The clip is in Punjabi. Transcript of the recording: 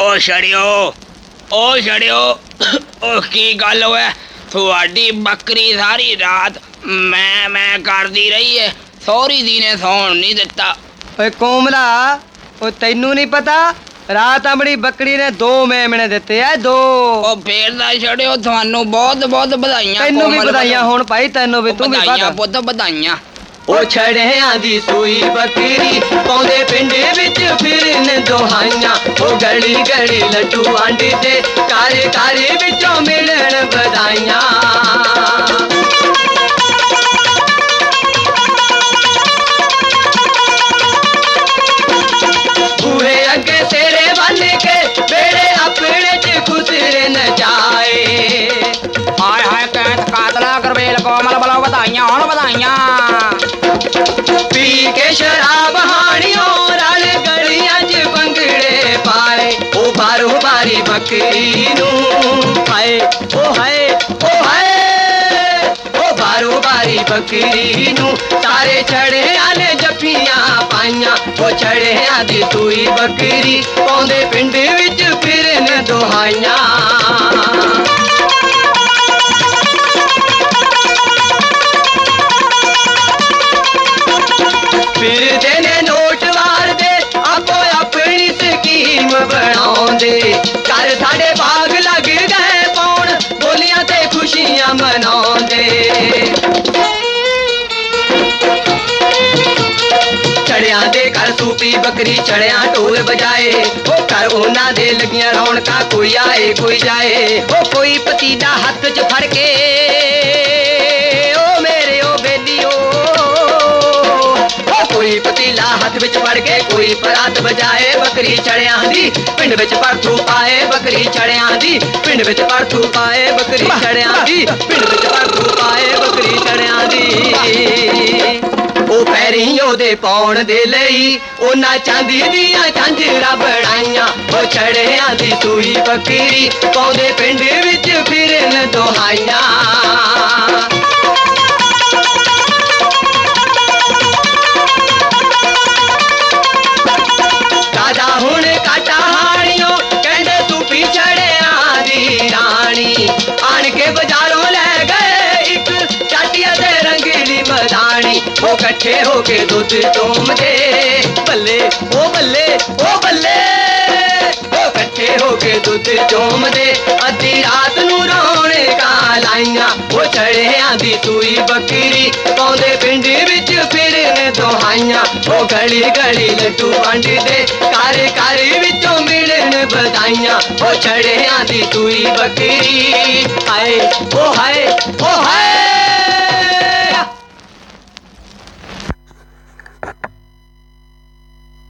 ਓ ਛੜਿਓ ਓ ਛੜਿਓ ਓ ਕੀ ਗੱਲ ਹੋਇਆ? ਤੁਹਾਡੀ ਬੱਕਰੀ ਸਾਰੀ ਰਾਤ ਮੈਂ ਮੈਂ ਕਰਦੀ ਰਹੀ ਏ। ਸੌਰੀ ਦੀ ਨੇ ਸੌਣ ਨਹੀਂ ਦਿੱਤਾ। ਓਏ ਕੋਮਲਾ ਓ ਤੈਨੂੰ ਨਹੀਂ ਪਤਾ ਰਾਤ ਆਪਣੀ ਬੱਕਰੀ ਨੇ ਦੋ ਮੇਮਣੇ ਦਿੱਤੇ ਐ ਦੋ। ਉਹ ਫੇਰ ਦਾ ਛੜਿਓ ਤੁਹਾਨੂੰ ਬਹੁਤ ਬਹੁਤ ਵਧਾਈਆਂ ਤੈਨੂੰ ਵੀ ਕੋਮਲ ਵਧਾਈਆਂ। ਹੁਣ ਭਾਈ ਤੈਨੂੰ ਵੀ ਤੂੰ ਵੀ ਵਧਾਈਆਂ ਵਧ ਪੁੱਤ ਵਧਾਈਆਂ। ਉਹ ਛੜਿਆਂ ਦੀ ਸੂਈ ਬੱਕਰੀ ਪਾਉਂਦੇ ਪਿੰਡ ਵਿੱਚ ਫਿਰਨ ਦੁਹਾਈਆਂ ਉਹ ਗਲੀ ਗਲੀ ਲੱਡੂ ਆਂਡੀ ਤੇ ਘਰ ਘਰ ਵਿੱਚੋਂ ਮਿਲਣ ਵਧਾਈਆਂ ਬੂਹੇ ਅੱਗੇ ਤੇਰੇ ਬੰਨ ਕੇ ਬੇੜੇ ਆਪਣੇ ਚ ਖੁਸਰੇ ਨ ਜਾਏ ਹਾਏ ਹਾਏ ਕੈਂਤ ਕਾਤਲਾ ਕਰਵੇਲ ਕੋਮਲ ਵੱਲੋਂ ਵਧਾਈਆਂ ਹੁਣ ਵਧਾਈਆਂ ਪੀ ਕੇ ਸ਼ਰਾਬ ਹਾਣੀਓ, ਰਲ ਗਲੀਆਂ 'ਚ ਬੰਗੜੇ ਪਾਏ। ਉਹ ਬਾਰੋ ਬਾਰੀ ਬੱਕਰੀ ਨੂੰ ਹਾਏ ਉਹ ਹਾਏ ਉਹ ਹਾਏ ਉਹ ਬਾਰੋ ਬਾਰੀ ਬੱਕਰੀ ਨੂੰ ਤਾਰੇ ਛੜਿਆਂ ਨੇ ਜੱਫੀਆਂ ਪਾਈਆਂ। ਉਹ ਛੜਿਆਂ ਦੀ ਸੂਈ ਬੱਕਰੀ ਪਾਉਂਦੇ ਪਿੰਡ ਵਿੱਚ ਫਿਰਨ ਦੁਹਾਈਆਂ। ਬਣਾਉਂਦੇ ਘਰ ਸਾਡੇ ਬਾਗ ਲੱਗ ਗਏ ਪੌਣ ਬੋਲੀਆਂ ਤੇ ਖੁਸ਼ੀਆਂ ਮਨਾਉਂਦੇ। ਚੜਿਆਂ ਦੇ ਘਰ ਸੂਪੀ ਬੱਕਰੀ, ਚੜਿਆਂ ਢੋਲ ਵਜਾਏ। ਉਹ ਘਰ ਉਹਨਾਂ ਦੇ ਲੱਗੀਆਂ ਰੌਣਕਾਂ, ਕੋਈ ਆਏ, ਕੋਈ ਜਾਏ। ਉਹ ਕੋਈ ਪਤੀਲਾ ਹੱਥ 'ਚ ਫੜ ਕੇ ਕੇ ਕੋਈ ਪਰਾਤ ਵਜਾਏ ਬੱਕਰੀ ਚੜਿਆਂ ਦੀ ਪਿੰਡ ਵਿੱਚ ਪਰਥੂ ਪਾਏ ਬੱਕਰੀ ਚੜਿਆਂ ਦੀ ਪਿੰਡ ਵਿੱਚ ਪਰਥੂ ਪਾਏ ਬੱਕਰੀ ਚੜਿਆਂ ਦੀ ਪਿੰਡ ਵਿੱਚ ਪਰਥੂ ਪਾਏ ਬੱਕਰੀ ਚੜਿਆਂ ਦੀ। ਉਹ ਪੈਰੀਂ ਉਹਦੇ ਪਾਉਣ ਦੇ ਲਈ ਉਹਨਾਂ ਚਾਂਦੀ ਦੀਆਂ ਝਾਂਜਰਾਂ ਬਣਾਈਆਂ। ਉਹ ਛੜਿਆਂ ਦੀ ਸੂਈ ਬੱਕਰੀ ਪਾਉਂਦੇ ਪਿੰਡ ਵਿੱਚ ਫਿਰਨ ਦੁਹਾਈਆਂ। ਇਕੱਠੇ ਹੋ ਕੇ ਦੁੱਧ ਚੋਮਦੇ। ਬੱਲੇ ਉਹ ਬੱਲੇ ਉਹ ਬੱਲੇ। ਉਹ ਇਕੱਠੇ ਹੋ ਕੇ ਦੁੱਧ ਚੋਮਦੇ। ਅੱਧੀ ਰਾਤ ਨੂੰ ਰੌਣਕਾਂ ਲਾਈਆਂ ਉਹ ਛੜਿਆਂ ਦੀ ਸੂਈ ਬੱਕਰੀ। ਪਾਉਂਦੇ ਪਿੰਡ ਵਿੱਚ ਫਿਰਨ ਦੋਹਾਈਆਂ ਉਹ ਗਲੀ ਗਲੀ ਲੱਡੂ ਵੰਡਦੇ। ਘਰ ਘਰ ਵਿੱਚੋਂ ਮਿਲਣ ਵਧਾਈਆਂ ਉਹ ਛੜਿਆਂ ਦੀ ਸੂਈ ਬੱਕਰੀ। ਹਾਏ ਉਹ ਹਾਏ ਉਹ ਹਾਏ।